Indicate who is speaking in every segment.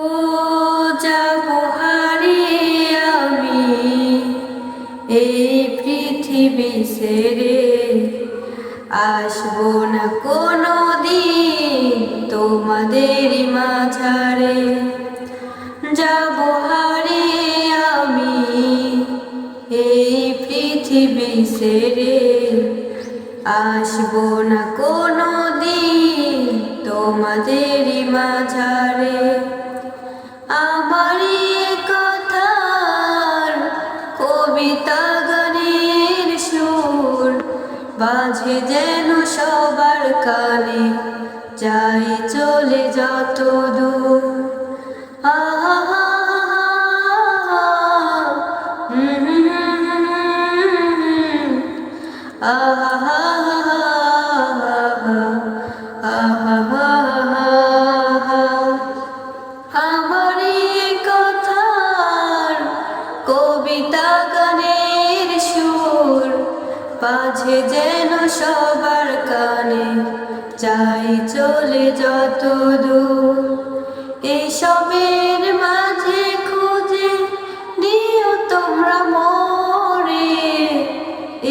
Speaker 1: ও যাব হারিয়ে আমি এই পৃথিবী ছেড়ে আসব না কোনো দিন তোমাদের মাঝারে। যাব হারিয়ে আমি এই পৃথিবী ছেড়ে আসব না কোনো দিন তোমাদের মাঝারে। কবিতা সুর বাজে যেন সবার কানে। যাই চলে যত দূর পাঝে যেন সবার কানে যাই চলে যত দূর এসবের মাঝে খুঁজে দিও তোমরা মরে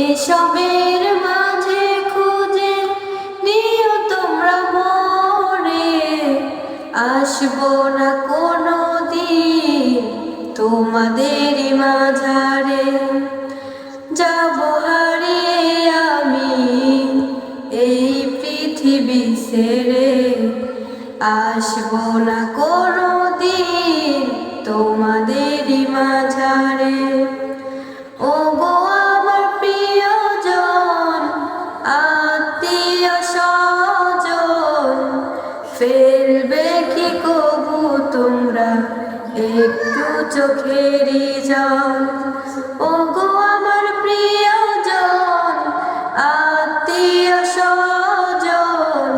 Speaker 1: এসবের মাঝে খুঁজে দিও তোমরা মরে আসব না কোনো দিন তোমাদের মাঝারে। যাব আসব না কোনো দিন তোমাদের মাঝারে। ও গো আমার প্রিয়জন, আত্মীয় স্বজন, ফেলবে কি কবু তোমরা? একটু চোখেরই জল। ও গো আমার প্রিয়জন, আত্মীয় স্বজন,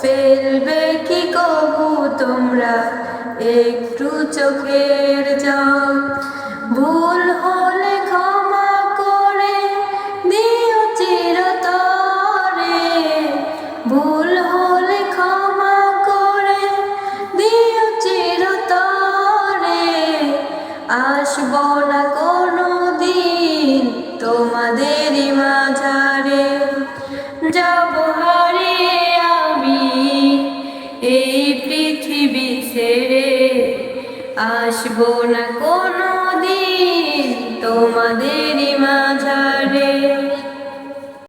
Speaker 1: ফেলবে একটু চোখের জল। ভুল হলে ক্ষমা করে দিও চিরতরে। ভুল হলে ক্ষমা করে দিও চিরতরে। আসব না কোনো দিন তোমাদের মাঝারে। যাব হারিয়ে আমি এই আসব না কোনো দিন তোমাদেরই মাঝারে